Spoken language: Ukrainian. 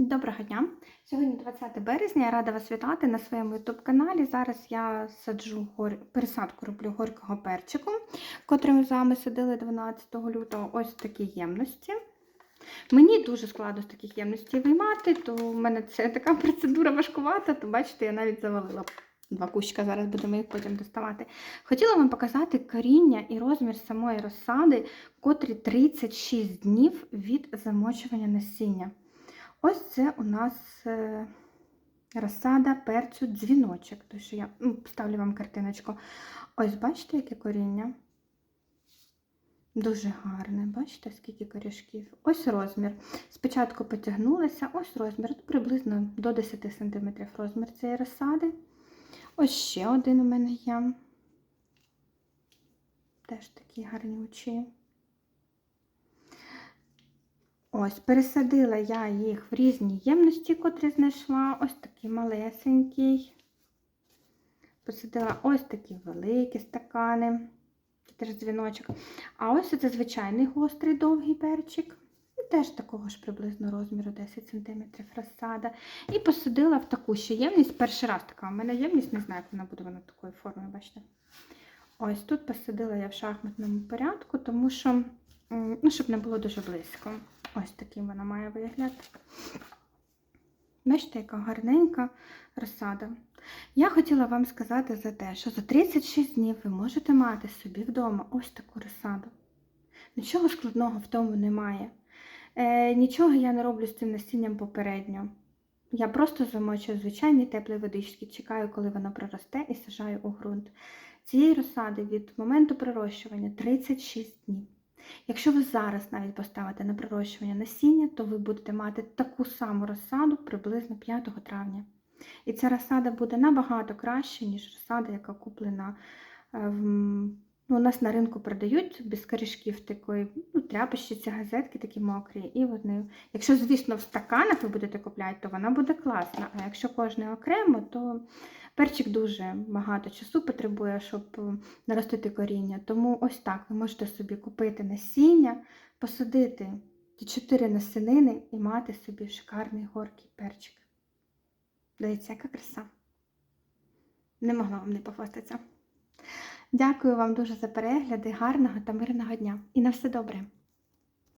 Доброго дня! Сьогодні 20 березня. Я рада вас вітати на своєму youtube каналі. Зараз я саджу гор... пересадку роблю горького перчику, котрий ми з вами садили 12 лютого. Ось такі ємності. Мені дуже складно з таких ємностей виймати, то в мене це така процедура важкувата, то бачите, я навіть завалила два кущика. Зараз будемо їх потім доставати. Хотіла вам показати коріння і розмір самої розсади, котрі 36 днів від замочування насіння. Ось це у нас е, розсада перцю дзвіночок. Тому що я ну, ставлю вам картиночку. Ось бачите, яке коріння? Дуже гарне, бачите, скільки корішків. Ось розмір. Спочатку потягнулася, ось розмір, приблизно до 10 см розмір цієї розсади. Ось ще один у мене є. Теж такі гарнючі. Ось, пересадила я їх в різні ємності, котрі знайшла. Ось такий малесенький. Посадила ось такі великі стакани. Теж дзвіночок. А ось це звичайний гострий довгий перчик. Теж такого ж приблизно розміру 10 см розсада. І посадила в таку ще ємність. Перший раз така. У мене ємність, не знаю, як вона буде вона такої форми, бачите. Ось тут посадила я в шахматному порядку, тому що, ну, щоб не було дуже близько. Ось таким вона має вигляд. Бачите, яка гарненька розсада. Я хотіла вам сказати за те, що за 36 днів ви можете мати собі вдома ось таку розсаду. Нічого складного в тому немає. Е, Нічого я не роблю з цим насінням попередньо. Я просто замочую звичайні теплі водички, чекаю, коли воно проросте, і сажаю у ґрунт. Цієї розсади від моменту пророщування 36 днів. Якщо ви зараз навіть поставите на пророщування насіння, то ви будете мати таку саму розсаду приблизно 5 травня. І ця розсада буде набагато краще, ніж розсада, яка куплена в. Ну, у нас на ринку продають без корішків такої ну, тряпочці, газетки такі мокрі. І вони, якщо, звісно, в стаканах ви будете купляти, то вона буде класна. А якщо кожне окремо, то перчик дуже багато часу потребує, щоб наростити коріння. Тому ось так ви можете собі купити насіння, посадити ті чотири насінини і мати собі шикарний горький перчик. Дивіться, яка краса. Не могла вам не похвастатися. Дякую вам дуже за перегляди, гарного та мирного дня. І на все добре!